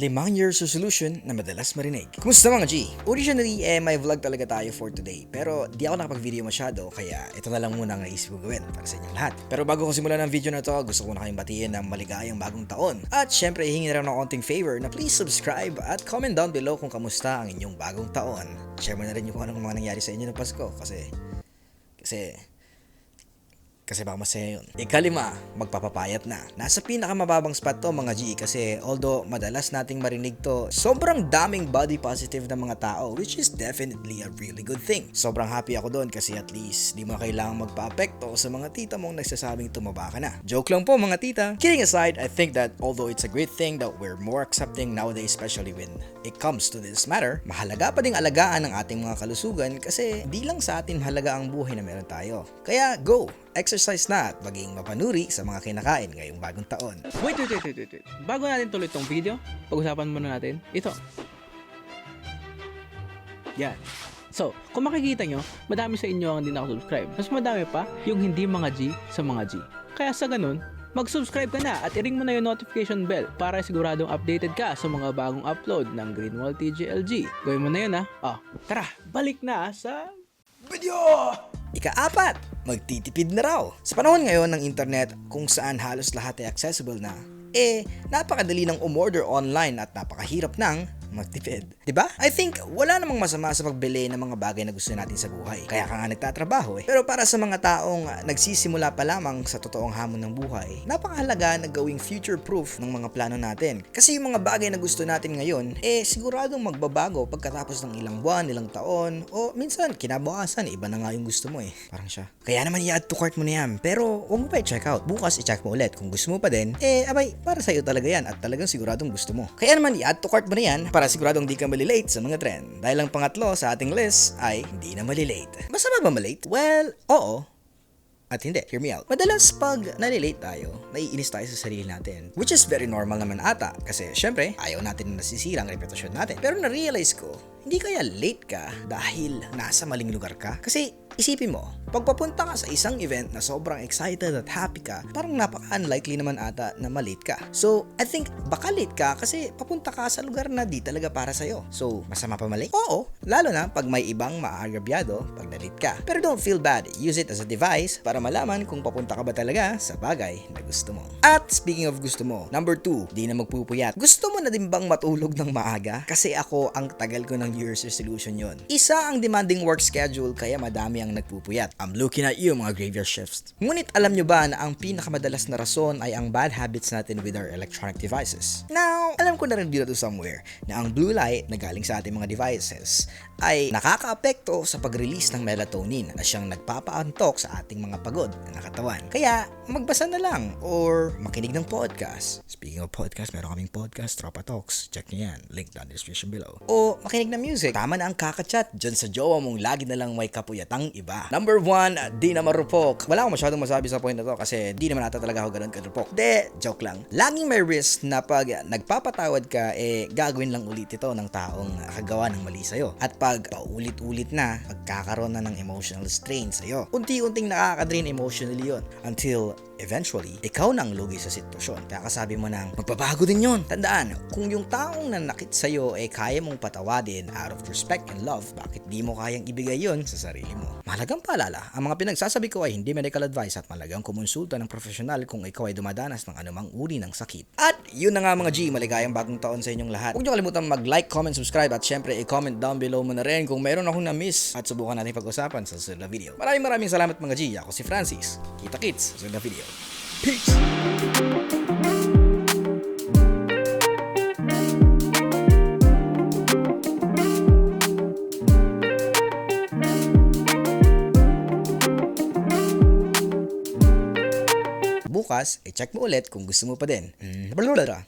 Limang year resolution na madalas marinig. Kumusta mga G? Originally, eh, may vlog talaga tayo for today. Pero di ako nakapag-video masyado, kaya ito na lang muna ang naisip ko gawin para sa inyong lahat. Pero bago ko simulan ng video na to, gusto ko na kayong batiin ng maligayang bagong taon. At syempre, hihingi na rin ng konting favor na please subscribe at comment down below kung kamusta ang inyong bagong taon. Share mo na rin yung kung anong mga nangyari sa inyo ng Pasko kasi... Kasi kasi baka masaya yun. Ikalima, magpapapayat na. Nasa pinakamababang spot to mga G kasi although madalas nating marinig to, sobrang daming body positive na mga tao which is definitely a really good thing. Sobrang happy ako doon kasi at least di mo kailangang magpa-apekto sa mga tita mong nagsasabing tumaba ka na. Joke lang po mga tita. Kidding aside, I think that although it's a great thing that we're more accepting nowadays especially when it comes to this matter, mahalaga pa ding alagaan ang ating mga kalusugan kasi di lang sa atin mahalaga ang buhay na meron tayo. Kaya go! Exercise na at maging mapanuri sa mga kinakain ngayong bagong taon. Wait, wait, wait, wait, wait, wait. Bago natin tuloy tong video, pag-usapan muna natin ito. Yan. So, kung makikita nyo, madami sa inyo ang hindi nakasubscribe. Mas madami pa yung hindi mga G sa mga G. Kaya sa ganun, mag-subscribe ka na at i-ring mo na yung notification bell para siguradong updated ka sa mga bagong upload ng Greenwall TGLG. Gawin mo na yun ha. Oh, tara, balik na sa video! Ika-apat, magtitipid na raw. Sa panahon ngayon ng internet kung saan halos lahat ay accessible na, eh, napakadali ng umorder online at napakahirap ng magtipid. ba? I think wala namang masama sa pagbili ng mga bagay na gusto natin sa buhay. Kaya ka nga nagtatrabaho eh. Pero para sa mga taong nagsisimula pa lamang sa totoong hamon ng buhay, napakahalaga na gawing future-proof ng mga plano natin. Kasi yung mga bagay na gusto natin ngayon, eh siguradong magbabago pagkatapos ng ilang buwan, ilang taon, o minsan kinabukasan, iba na nga yung gusto mo eh. Parang siya. Kaya naman i-add to cart mo na yan. Pero huwag mo pa i-check out. Bukas i-check mo ulit. Kung gusto mo pa din, eh abay, para sa'yo talaga yan at talagang siguradong gusto mo. Kaya naman i-add to cart mo na yan para siguradong di ka malilate sa mga trend. Dahil ang pangatlo sa ating list ay hindi na malilate. Basta ba ba malate? Well, oo. At hindi, hear me out. Madalas pag nalilate tayo, naiinis tayo sa sarili natin. Which is very normal naman ata. Kasi syempre, ayaw natin na nasisira ang reputasyon natin. Pero na-realize ko, hindi kaya late ka dahil nasa maling lugar ka? Kasi isipin mo, pagpapunta ka sa isang event na sobrang excited at happy ka, parang napaka-unlikely naman ata na malate ka. So, I think baka late ka kasi papunta ka sa lugar na di talaga para sa'yo. So, masama pa mali? Oo, lalo na pag may ibang maagrabyado pag na-late ka. Pero don't feel bad, use it as a device para malaman kung papunta ka ba talaga sa bagay na gusto mo. At speaking of gusto mo, number 2, di na magpupuyat. Gusto mo na din bang matulog ng maaga? Kasi ako, ang tagal ko ng New Year's resolution yon. Isa ang demanding work schedule kaya madami ang nagpupuyat. I'm looking at you mga graveyard shifts. Ngunit alam nyo ba na ang pinakamadalas na rason ay ang bad habits natin with our electronic devices? Now, alam ko na rin dito somewhere na ang blue light na galing sa ating mga devices ay nakakaapekto sa pag-release ng melatonin na siyang nagpapaantok sa ating mga pagod na nakatawan. Kaya, magbasa na lang or makinig ng podcast. Speaking of podcast, meron kaming podcast, Tropa Talks. Check nyo yan. Link down description below. O makinig ng music. Tama na ang kakachat dyan sa jowa mong lagi na lang may kapuyatang iba. Number one, di na marupok. Wala akong masyadong masabi sa point na to kasi di naman ata talaga ako ganun kadrupok. De, joke lang. Laging may risk na pag nagpapatawad ka, eh gagawin lang ulit ito ng taong nakagawa ng mali sa'yo. At pag paulit-ulit na, magkakaroon na ng emotional strain sa'yo. Unti-unting nakaka-drain emotionally yon until eventually, ikaw na ang lugi sa sitwasyon. Kaya kasabi mo nang, magbabago din yon. Tandaan, kung yung taong nanakit sa'yo ay kaya mong patawadin out of respect and love, bakit di mo kayang ibigay yon sa sarili mo? Malagang paalala, ang mga pinagsasabi ko ay hindi medical advice at malagang kumonsulta ng profesional kung ikaw ay dumadanas ng anumang uri ng sakit. At yun na nga mga G, maligayang bagong taon sa inyong lahat. Huwag niyo kalimutan mag-like, comment, subscribe at syempre i-comment down below mo na rin kung meron akong na-miss at subukan natin pag-usapan sa susunod na video. Maraming maraming salamat mga G. Ako si Francis. Kita kits sa susunod na video. Peace! Bukas, i-check mo ulit kung gusto mo pa din. Mm, blablabla.